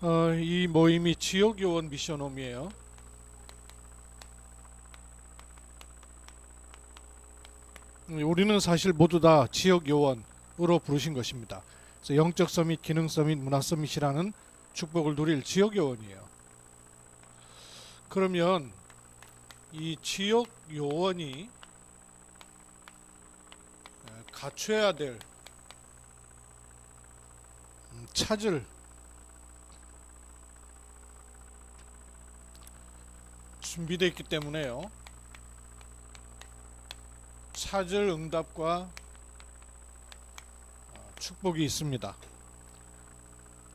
어, 이 모임이 지역 요원 미션홈이에요. 음, 우리는 사실 모두 다 지역 요원으로 부르신 것입니다. 그래서 영적 서밋, 기능 서밋, 문화 서밋이라는 축복을 누릴 지역 요원이에요. 그러면 이 지역 요원이 에, 갖춰야 될 음, 찾을 준비되어 있기 때문에요. 찾을 응답과 어, 축복이 있습니다.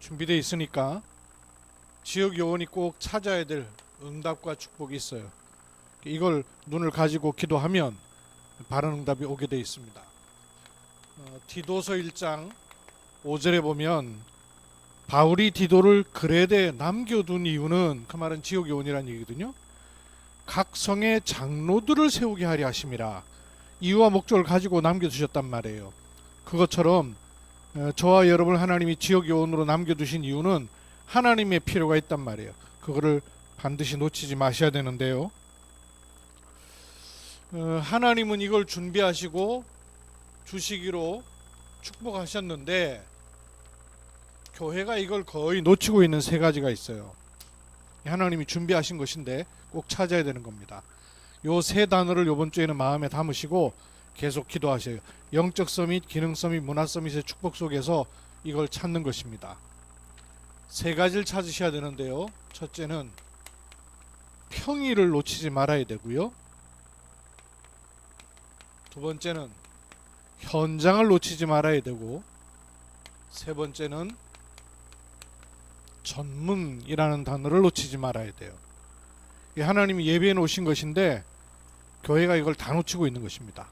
준비되어 있으니까 지역 요원이 꼭 찾아야 될 응답과 축복이 있어요. 이걸 눈을 가지고 기도하면 바른 응답이 오게 되어 있습니다. 어, 디도서 1장 5절에 보면 바울이 디도를 그레데 남겨둔 이유는 그 말은 지역 요원이라는 얘기거든요. 각 성의 장로들을 세우게 하려 하심이라 이유와 목적을 가지고 남겨두셨단 말이에요. 그것처럼 어, 저와 여러분 하나님이 지역 요원으로 남겨두신 이유는 하나님의 필요가 있단 말이에요. 그거를 반드시 놓치지 마셔야 되는데요. 어, 하나님은 이걸 준비하시고 주시기로 축복하셨는데 교회가 이걸 거의 놓치고 있는 세 가지가 있어요. 하나님이 준비하신 것인데 꼭 찾아야 되는 겁니다. 요 세 단어를 요번 주에는 마음에 담으시고 계속 기도하셔요. 영적 서밋, 기능 서밋, 문화 서밋의 축복 속에서 이걸 찾는 것입니다. 세 가지를 찾으셔야 되는데요. 첫째는 평의를 놓치지 말아야 되고요. 두 번째는 현장을 놓치지 말아야 되고 세 번째는 전문이라는 단어를 놓치지 말아야 돼요. 이 하나님이 예배해 놓으신 것인데 교회가 이걸 다 놓치고 있는 것입니다.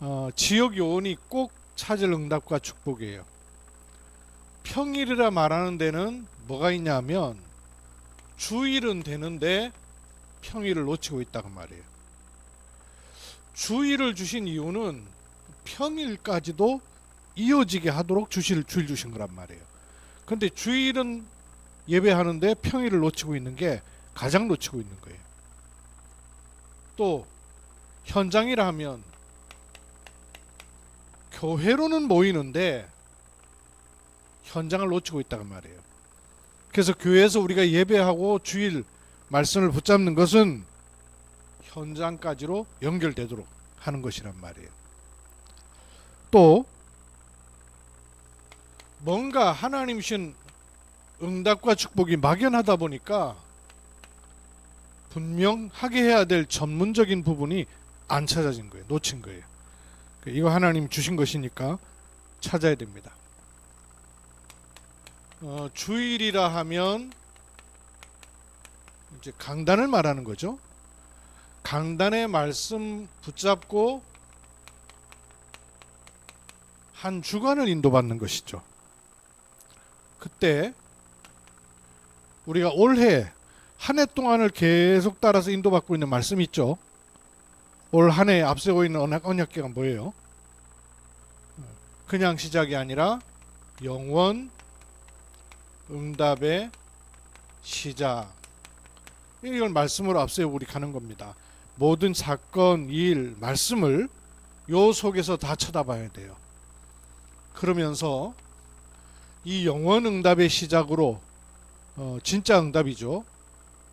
어, 지역 요원이 꼭 찾을 응답과 축복이에요. 평일이라 말하는 데는 뭐가 있냐면 주일은 되는데 평일을 놓치고 있다고 말이에요. 주일을 주신 이유는 평일까지도 이어지게 하도록 주실 주일 주신 거란 말이에요. 근데 주일은 예배하는데 평일을 놓치고 있는 게 가장 놓치고 있는 거예요. 또 현장이라 하면 교회로는 모이는데 현장을 놓치고 있다고 말이에요. 그래서 교회에서 우리가 예배하고 주일 말씀을 붙잡는 것은 현장까지로 연결되도록 하는 것이란 말이에요. 또 뭔가 하나님 신 응답과 축복이 막연하다 보니까 분명하게 해야 될 전문적인 부분이 안 찾아진 거예요. 놓친 거예요. 이거 하나님 주신 것이니까 찾아야 됩니다. 어, 주일이라 하면 이제 강단을 말하는 거죠. 강단의 말씀 붙잡고 한 주간을 인도받는 것이죠. 그때 우리가 올해 한 해 동안을 계속 따라서 인도받고 있는 말씀 있죠. 올 한 해 앞세고 있는 언약, 언약계가 뭐예요? 그냥 시작이 아니라 영원 응답의 시작. 이걸 말씀으로 앞세우고 우리 가는 겁니다. 모든 사건, 일, 말씀을 요 속에서 다 쳐다봐야 돼요. 그러면서 이 영원 응답의 시작으로 어, 진짜 응답이죠.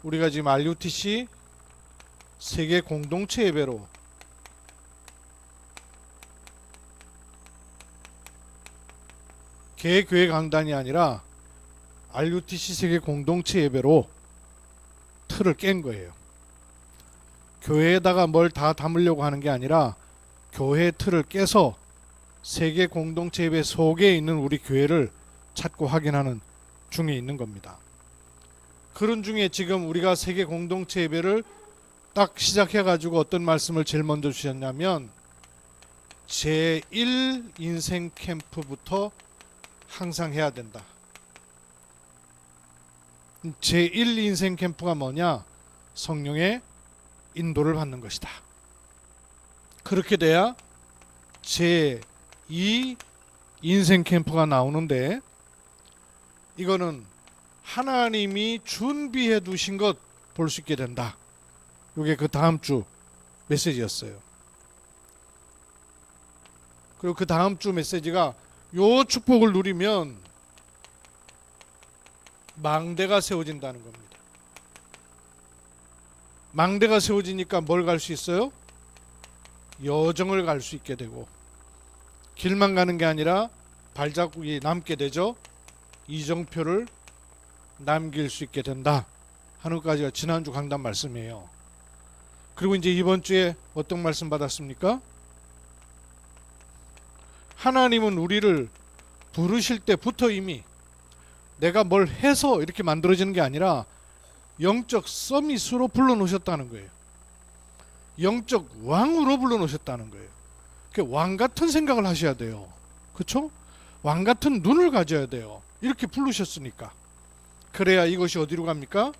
우리가 지금 RUTC 세계 공동체 예배로 개교회 강단이 아니라 RUTC 세계 공동체 예배로 틀을 깬 거예요. 교회에다가 뭘 다 담으려고 하는 게 아니라 교회 틀을 깨서 세계 공동체 예배 속에 있는 우리 교회를 찾고 확인하는 중에 있는 겁니다. 그런 중에 지금 우리가 세계 공동체 예배를 딱 시작해 가지고 어떤 말씀을 제일 먼저 주셨냐면 제1 인생 캠프부터 항상 해야 된다. 제1 인생 캠프가 뭐냐? 성령의 인도를 받는 것이다. 그렇게 돼야 제2 인생 캠프가 나오는데 이거는 하나님이 준비해 두신 것 볼 수 있게 된다. 이게 그 다음 주 메시지였어요. 그리고 그 다음 주 메시지가 요 축복을 누리면 망대가 세워진다는 겁니다. 망대가 세워지니까 뭘 갈 수 있어요? 여정을 갈 수 있게 되고 길만 가는 게 아니라 발자국이 남게 되죠. 이정표를 남길 수 있게 된다 하는 것까지가 지난주 강단 말씀이에요. 그리고 이제 이번 주에 어떤 말씀 받았습니까? 하나님은 우리를 부르실 때부터 이미 내가 뭘 해서 이렇게 만들어지는 게 아니라 영적 서밋으로 불러놓으셨다는 거예요. 영적 왕으로 불러놓으셨다는 거예요. 그왕 같은 생각을 하셔야 돼요. 그렇죠? 왕 같은 눈을 가져야 돼요. 이렇게 부르셨으니까. 그래야 이것이 어디로 갑니까?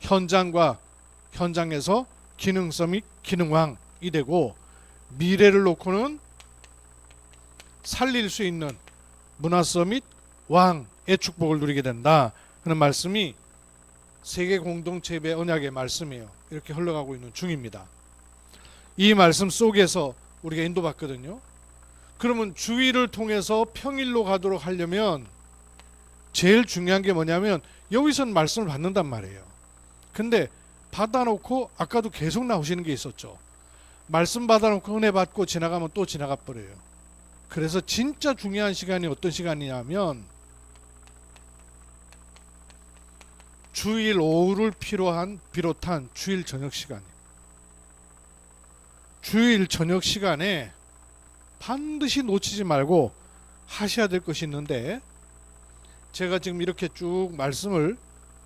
현장과 현장에서 기능성이 기능왕이 되고 미래를 놓고는 살릴 수 있는 문화 서밋 왕의 축복을 누리게 된다. 하는 말씀이 세계 공동체의 언약의 말씀이에요. 이렇게 흘러가고 있는 중입니다. 이 말씀 속에서 우리가 인도받거든요. 그러면 주의를 통해서 평일로 가도록 하려면 제일 중요한 게 뭐냐면 여기선 말씀을 받는단 말이에요. 근데 받아놓고 아까도 계속 나오시는 게 있었죠. 말씀 받아놓고 은혜 받고 지나가면 또 지나가 버려요. 그래서 진짜 중요한 시간이 어떤 시간이냐면 주일 오후를 필요한 비롯한 주일 저녁 시간. 주일 저녁 시간에 반드시 놓치지 말고 하셔야 될 것이 있는데 제가 지금 이렇게 쭉 말씀을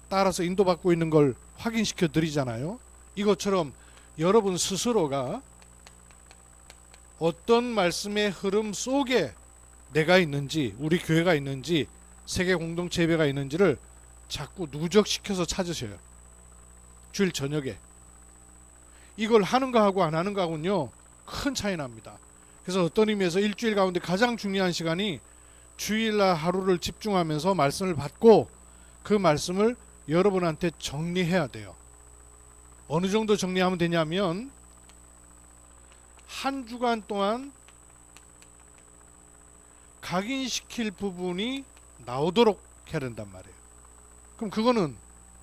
따라서 인도받고 있는 걸 확인시켜 드리잖아요. 이것처럼 여러분 스스로가 어떤 말씀의 흐름 속에 내가 있는지, 우리 교회가 있는지, 세계 공동체 예배가 있는지를 자꾸 누적시켜서 찾으셔요. 주일 저녁에. 이걸 하는 거하고 안 하는 거하고는요, 큰 차이 납니다. 그래서 어떤 의미에서 일주일 가운데 가장 중요한 시간이 주일날 하루를 집중하면서 말씀을 받고 그 말씀을 여러분한테 정리해야 돼요. 어느 정도 정리하면 되냐면 한 주간 동안 각인시킬 부분이 나오도록 해야 된단 말이에요. 그럼 그거는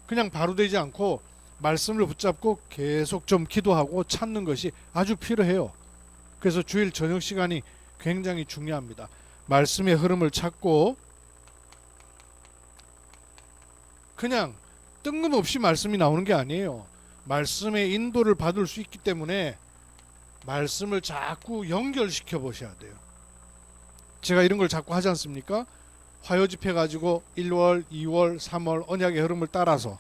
그냥 바로 되지 않고 말씀을 붙잡고 계속 좀 기도하고 찾는 것이 아주 필요해요. 그래서 주일 저녁 시간이 굉장히 중요합니다. 말씀의 흐름을 찾고 그냥 뜬금없이 말씀이 나오는 게 아니에요. 말씀의 인도를 받을 수 있기 때문에 말씀을 자꾸 연결시켜 보셔야 돼요. 제가 이런 걸 자꾸 하지 않습니까? 화요 집회 가지고 1월, 2월, 3월 언약의 흐름을 따라서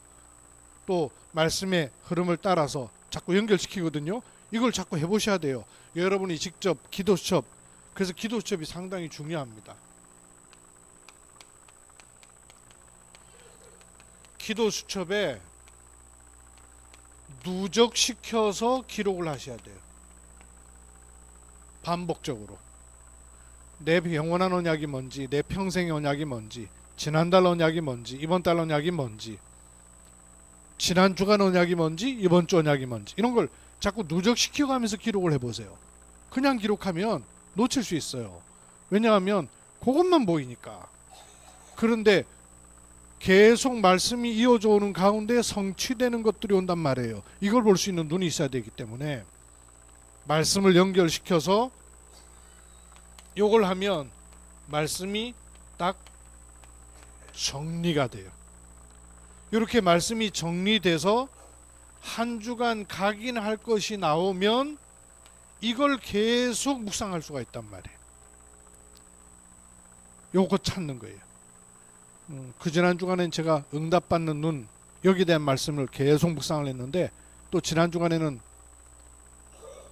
또 말씀의 흐름을 따라서 자꾸 연결시키거든요. 이걸 자꾸 해보셔야 돼요. 여러분이 직접 기도 수첩 그래서 기도 수첩이 상당히 중요합니다. 기도 수첩에 누적시켜서 기록을 하셔야 돼요. 반복적으로. 내 영원한 언약이 뭔지, 내 평생의 언약이 뭔지, 지난달 언약이 뭔지, 이번 달 언약이 뭔지, 지난 주간 언약이 뭔지, 이번 주 언약이 뭔지 이런 걸 자꾸 누적시켜가면서 기록을 해보세요. 그냥 기록하면 놓칠 수 있어요. 왜냐하면 그것만 보이니까. 그런데 계속 말씀이 이어져 오는 가운데 성취되는 것들이 온단 말이에요. 이걸 볼 수 있는 눈이 있어야 되기 때문에 말씀을 연결시켜서 요걸 하면 말씀이 딱 정리가 돼요. 이렇게 말씀이 정리돼서 한 주간 각인할 것이 나오면 이걸 계속 묵상할 수가 있단 말이에요. 요거 찾는 거예요. 음, 그 지난 주간엔 제가 응답받는 눈 여기에 대한 말씀을 계속 묵상을 했는데 또 지난 주간에는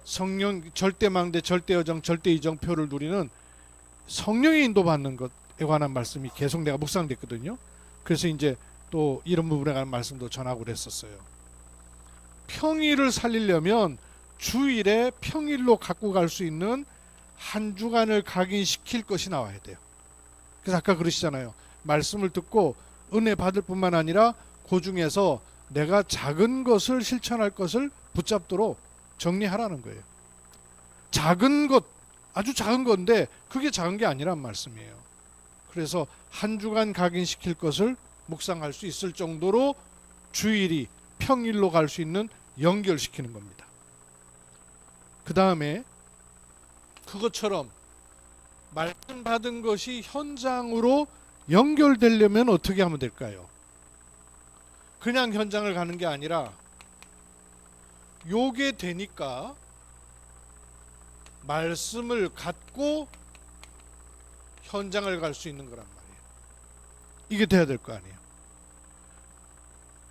성령 절대망대 절대여정 절대이정표를 누리는 성령의 인도받는 것에 관한 말씀이 계속 내가 묵상됐거든요. 그래서 이제 또 이런 부분에 관한 말씀도 전하고 그랬었어요. 평일을 살리려면 주일에 평일로 갖고 갈 수 있는 한 주간을 각인시킬 것이 나와야 돼요. 그래서 아까 그러시잖아요. 말씀을 듣고 은혜 받을 뿐만 아니라 그 중에서 내가 작은 것을 실천할 것을 붙잡도록 정리하라는 거예요. 작은 것 아주 작은 건데 그게 작은 게 아니란 말씀이에요. 그래서 한 주간 각인시킬 것을 묵상할 수 있을 정도로 주일이 평일로 갈 수 있는 연결시키는 겁니다. 그 다음에 그것처럼 말씀 받은 것이 현장으로 연결되려면 어떻게 하면 될까요? 그냥 현장을 가는 게 아니라 요게 되니까 말씀을 갖고 현장을 갈 수 있는 거란 말이에요. 이게 돼야 될 거 아니에요.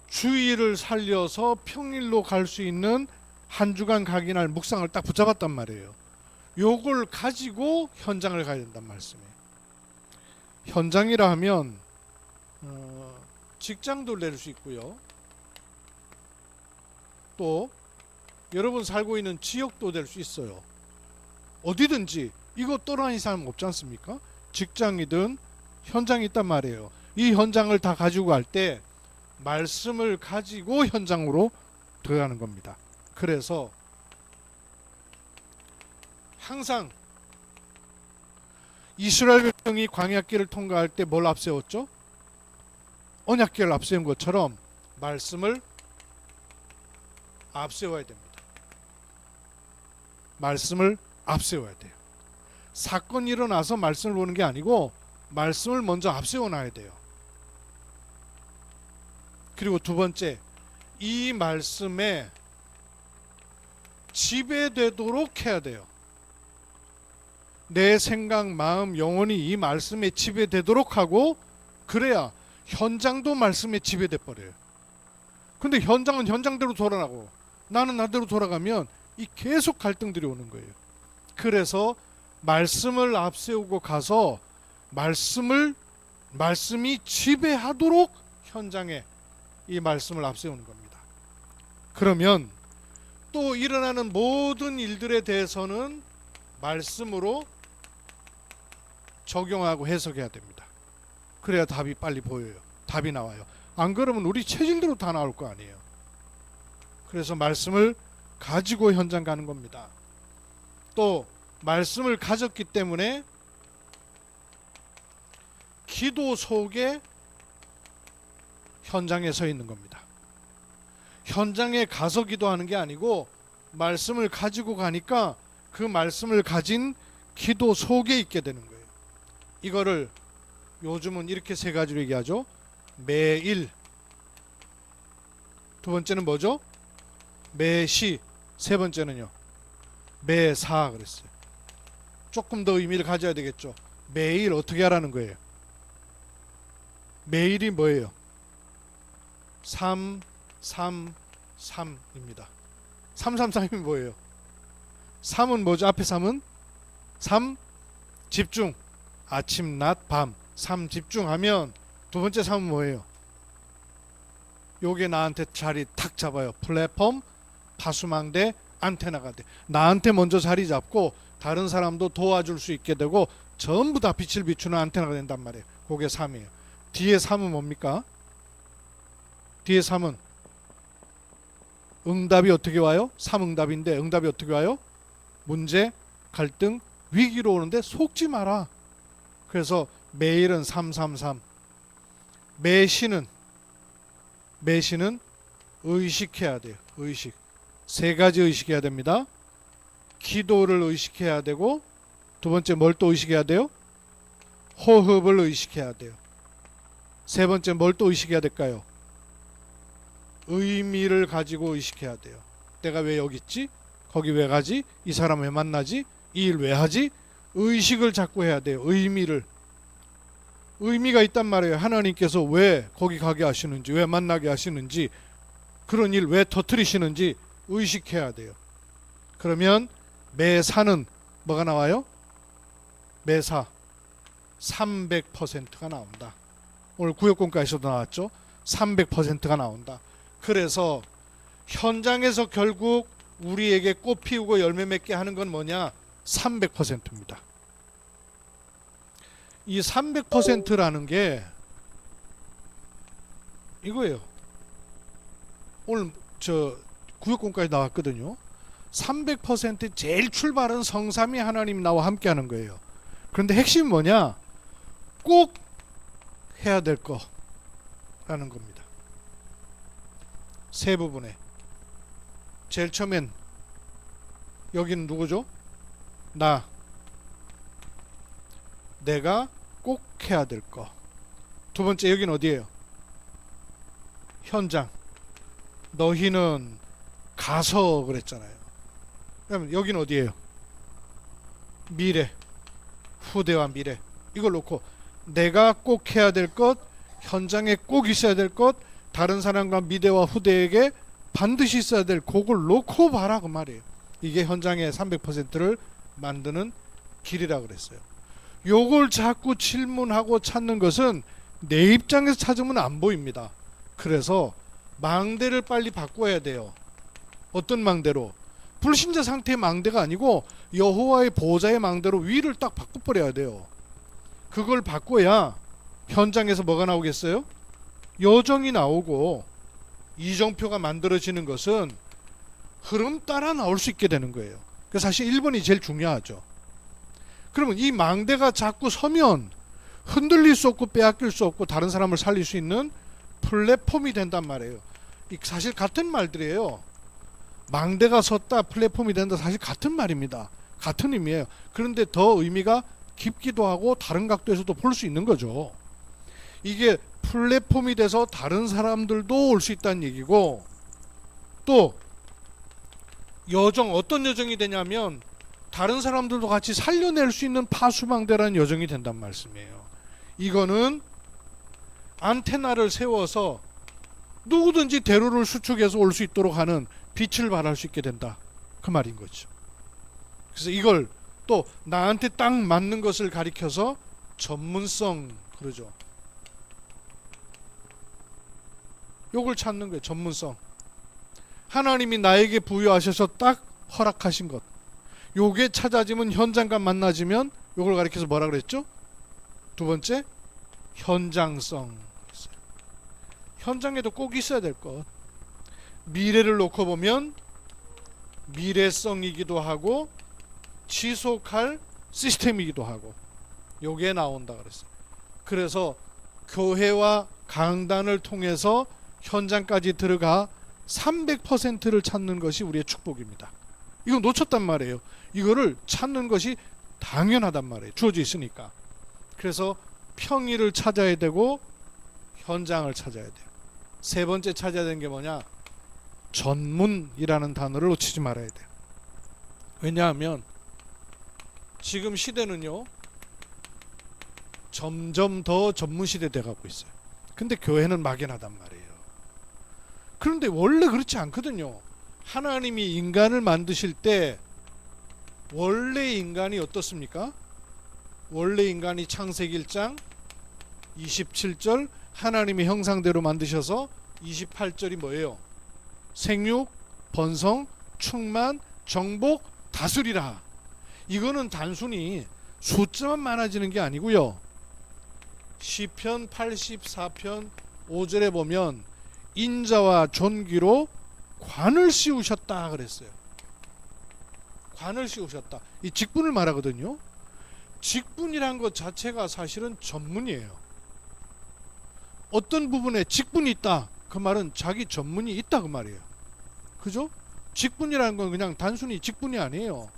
주일을 살려서 평일로 갈 수 있는 한 주간 각인할 묵상을 딱 붙잡았단 말이에요. 요걸 가지고 현장을 가야 된단 말씀이에요. 현장이라 하면 어, 직장도 낼 수 있고요. 또 여러분 살고 있는 지역도 될 수 있어요. 어디든지 이거 떠나는 사람 없지 않습니까? 직장이든 현장이 있단 말이에요. 이 현장을 다 가지고 갈 때 말씀을 가지고 현장으로 들어가는 겁니다. 그래서 항상 이스라엘 백성이 광야길을 통과할 때 뭘 앞세웠죠? 언약궤를 앞세운 것처럼 말씀을 앞세워야 됩니다. 말씀을 앞세워야 돼요. 사건이 일어나서 말씀을 보는 게 아니고 말씀을 먼저 앞세워 놔야 돼요. 그리고 두 번째, 이 말씀에 지배되도록 해야 돼요. 내 생각, 마음, 영혼이 이 말씀에 지배되도록 하고 그래야 현장도 말씀에 지배돼 버려요. 근데 현장은 현장대로 돌아가고 나는 나대로 돌아가면 이 계속 갈등들이 오는 거예요. 그래서 말씀을 앞세우고 가서 말씀을 말씀이 지배하도록 현장에 이 말씀을 앞세우는 겁니다. 그러면 또 일어나는 모든 일들에 대해서는 말씀으로 적용하고 해석해야 됩니다. 그래야 답이 빨리 보여요. 답이 나와요. 안 그러면 우리 체질대로 다 나올 거 아니에요. 그래서 말씀을 가지고 현장 가는 겁니다. 또 말씀을 가졌기 때문에 기도 속에 현장에 서 있는 겁니다. 현장에 가서 기도하는 게 아니고 말씀을 가지고 가니까 그 말씀을 가진 기도 속에 있게 되는 거예요. 이거를 요즘은 이렇게 세 가지로 얘기하죠. 매일. 두 번째는 뭐죠? 매시. 세 번째는요. 매사 그랬어요. 조금 더 의미를 가져야 되겠죠. 매일 어떻게 하라는 거예요? 매일이 뭐예요? 3 3 3입니다. 333이 뭐예요? 3은 뭐죠? 앞에 3은 3 집중. 아침, 낮, 밤. 3 집중하면 두 번째 3은 뭐예요? 요게 나한테 자리 탁 잡아요. 플랫폼, 파수망대, 안테나가 돼. 나한테 먼저 자리 잡고 다른 사람도 도와줄 수 있게 되고 전부 다 빛을 비추는 안테나가 된단 말이에요. 그게 3이에요. 뒤에 3은 뭡니까? 뒤에 3은 응답이 어떻게 와요? 3응답인데 응답이 어떻게 와요? 문제, 갈등, 위기로 오는데 속지 마라. 그래서 매일은 333. 매시는 매시는 의식해야 돼요. 의식. 세 가지 의식해야 됩니다. 기도를 의식해야 되고 두 번째 뭘 또 의식해야 돼요? 호흡을 의식해야 돼요. 세 번째 뭘 또 의식해야 될까요? 의미를 가지고 의식해야 돼요. 내가 왜 여기 있지? 거기 왜 가지? 이 사람 왜 만나지? 이 일 왜 하지? 의식을 자꾸 해야 돼요. 의미를. 의미가 있단 말이에요. 하나님께서 왜 거기 가게 하시는지, 왜 만나게 하시는지, 그런 일 왜 터트리시는지 의식해야 돼요. 그러면 매사는 뭐가 나와요? 매사 300%가 나온다. 오늘 구역공과에서도 나왔죠. 300%가 나온다. 그래서 현장에서 결국 우리에게 꽃 피우고 열매 맺게 하는 건 뭐냐? 300%입니다. 이 300%라는 게 이거예요. 오늘 저 구역공까지 나왔거든요. 300% 제일 출발은 성삼위 하나님 나와 함께 하는 거예요. 그런데 핵심이 뭐냐? 꼭 해야 될 거라는 겁니다. 세 부분에 제일 처음엔 여기는 누구죠? 나 내가 꼭 해야 될 거. 두 번째 여기는 어디예요? 현장. 너희는 가서 그랬잖아요. 그러면 여기는 어디예요? 미래. 후대와 미래. 이걸 놓고 내가 꼭 해야 될 것, 현장에 꼭 있어야 될 것, 다른 사람과 미래와 후대에게 반드시 있어야 될 그걸 놓고 봐라 그 말이에요. 이게 현장의 300%를 만드는 길이라 그랬어요. 요걸 자꾸 질문하고 찾는 것은 내 입장에서 찾으면 안 보입니다. 그래서 망대를 빨리 바꿔야 돼요. 어떤 망대로? 불신자 상태의 망대가 아니고 여호와의 보좌의 망대로 위를 딱 바꿔버려야 돼요. 그걸 바꿔야 현장에서 뭐가 나오겠어요? 여정이 나오고 이정표가 만들어지는 것은 흐름 따라 나올 수 있게 되는 거예요. 그 사실 1번이 제일 중요하죠. 그러면 이 망대가 자꾸 서면 흔들릴 수 없고 빼앗길 수 없고 다른 사람을 살릴 수 있는 플랫폼이 된단 말이에요. 이 사실 같은 말들이에요. 망대가 섰다 플랫폼이 된다 사실 같은 말입니다. 같은 의미예요. 그런데 더 의미가 깊기도 하고 다른 각도에서도 볼 수 있는 거죠. 이게 플랫폼이 돼서 다른 사람들도 올 수 있다는 얘기고 또 여정 어떤 여정이 되냐면 다른 사람들도 같이 살려낼 수 있는 파수망대라는 여정이 된단 말씀이에요. 이거는 안테나를 세워서 누구든지 대로를 수축해서 올 수 있도록 하는 빛을 발할 수 있게 된다. 그 말인 거죠. 그래서 이걸 또 나한테 딱 맞는 것을 가리켜서 전문성 그러죠. 요걸 찾는 거예요. 전문성. 하나님이 나에게 부여하셔서 딱 허락하신 것. 요게 찾아지면 현장과 만나지면 요걸 가리켜서 뭐라 그랬죠? 두 번째 현장성. 현장에도 꼭 있어야 될 것. 미래를 놓고 보면 미래성이기도 하고 지속할 시스템이기도 하고 요게 나온다 그랬어요. 그래서 교회와 강단을 통해서 현장까지 들어가 300%를 찾는 것이 우리의 축복입니다. 이거 놓쳤단 말이에요. 이거를 찾는 것이 당연하단 말이에요. 주어져 있으니까. 그래서 평의를 찾아야 되고 현장을 찾아야 돼요. 세 번째 찾아야 되는 게 뭐냐? 전문이라는 단어를 놓치지 말아야 돼요. 왜냐하면 지금 시대는요. 점점 더 전문 시대 돼 가고 있어요. 근데 교회는 막연하단 말이에요. 그런데 원래 그렇지 않거든요. 하나님이 인간을 만드실 때 원래 인간이 어떻습니까? 원래 인간이 창세기 1장 27절 하나님의 형상대로 만드셔서 28절이 뭐예요? 생육, 번성, 충만, 정복, 다스리라. 이거는 단순히 숫자만 많아지는 게 아니고요. 시편 84편 5절에 보면 인자와 존귀로 관을 씌우셨다 그랬어요. 관을 씌우셨다. 이 직분을 말하거든요. 직분이란 것 자체가 사실은 전문이에요. 어떤 부분에 직분이 있다. 그 말은 자기 전문이 있다 그 말이에요. 그죠? 직분이라는 건 그냥 단순히 직분이 아니에요.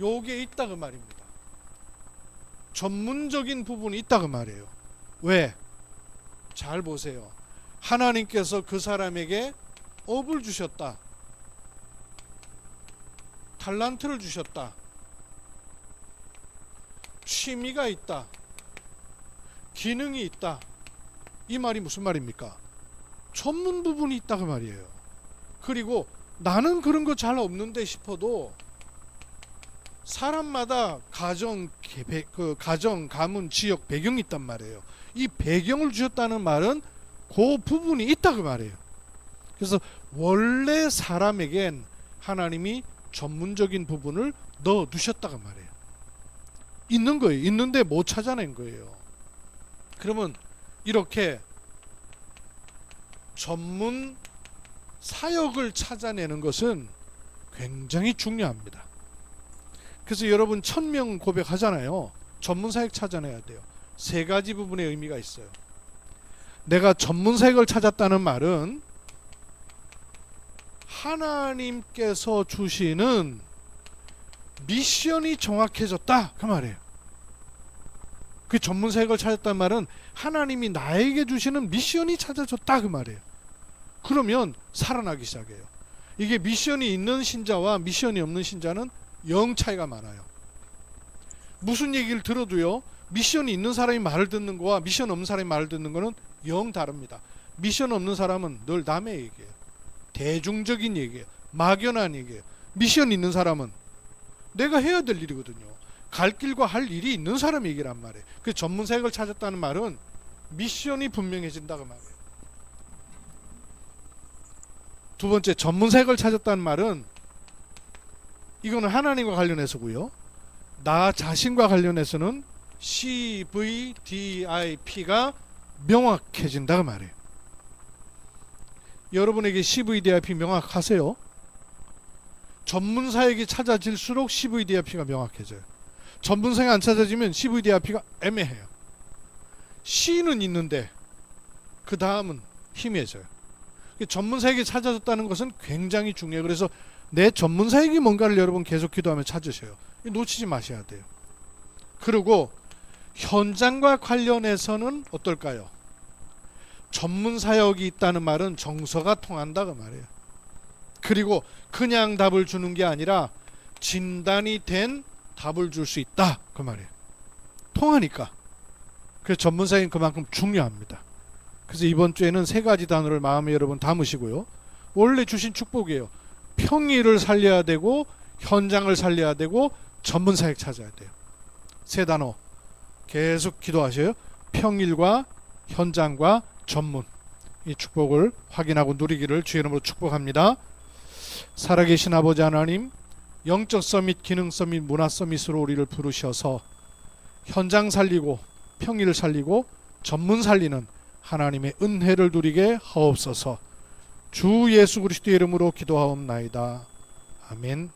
요게 있다 그 말입니다. 전문적인 부분이 있다 그 말이에요. 왜? 잘 보세요. 하나님께서 그 사람에게 업을 주셨다. 탈란트를 주셨다. 취미가 있다. 기능이 있다. 이 말이 무슨 말입니까? 전문 부분이 있다 그 말이에요. 그리고 나는 그런 거 잘 없는데 싶어도 사람마다 가정 그 가정 가문 지역 배경이 있단 말이에요. 이 배경을 주셨다는 말은 그 부분이 있다 그 말이에요. 그래서 원래 사람에겐 하나님이 전문적인 부분을 넣어 두셨다가 말이에요. 있는 거예요. 있는데 못 찾아낸 거예요. 그러면 이렇게 전문 사역을 찾아내는 것은 굉장히 중요합니다. 그래서 여러분 천명 고백하잖아요. 전문 사역 찾아내야 돼요. 세 가지 부분의 의미가 있어요. 내가 전문 사역을 찾았다는 말은 하나님께서 주시는 미션이 정확해졌다 그 말이에요. 그 전문 사역을 찾았단 말은 하나님이 나에게 주시는 미션이 찾아졌다 그 말이에요. 그러면 살아나기 시작해요. 이게 미션이 있는 신자와 미션이 없는 신자는 영 차이가 많아요. 무슨 얘기를 들어도요. 미션이 있는 사람이 말을 듣는 거와 미션 없는 사람이 말을 듣는 거는 영 다릅니다. 미션 없는 사람은 늘 남의 얘기예요. 대중적인 얘기예요. 막연한 얘기예요. 미션 있는 사람은 내가 해야 될 일이거든요. 갈 길과 할 일이 있는 사람 얘기란 말이에요. 그 전문 사역을 찾았다는 말은 미션이 분명해진다고 말이에요. 두 번째 전문 사역을 찾았다는 말은 이거는 하나님과 관련해서고요. 나 자신과 관련해서는 CVDIP가 명확해진다 그 말이에요. 여러분에게 CVDIP 명확하세요? 전문 사역이 찾아질수록 CVDIP가 명확해져요. 전문 사역이 안 찾아지면 CVDIP가 애매해요. C는 있는데 그 다음은 희미해져요. 전문 사역이 찾아졌다는 것은 굉장히 중요해요. 그래서 내 전문 사역이 뭔가를 여러분 계속 기도하며 찾으셔요. 놓치지 마셔야 돼요. 그리고 현장과 관련해서는 어떨까요? 전문 사역이 있다는 말은 정서가 통한다 그 말이에요. 그리고 그냥 답을 주는 게 아니라 진단이 된 답을 줄 수 있다 그 말이에요. 통하니까. 그래서 전문 사역은 그만큼 중요합니다. 그래서 이번 주에는 세 가지 단어를 마음에 여러분 담으시고요. 원래 주신 축복이에요. 평의를 살려야 되고 현장을 살려야 되고 전문 사역 찾아야 돼요. 세 단어 계속 기도하셔요. 평일과 현장과 전문 이 축복을 확인하고 누리기를 주의 이름으로 축복합니다. 살아계신 아버지 하나님 영적 서밋, 기능 서밋, 문화 서밋으로 우리를 부르셔서 현장 살리고 평일 살리고 전문 살리는 하나님의 은혜를 누리게 하옵소서. 주 예수 그리스도의 이름으로 기도하옵나이다. 아멘.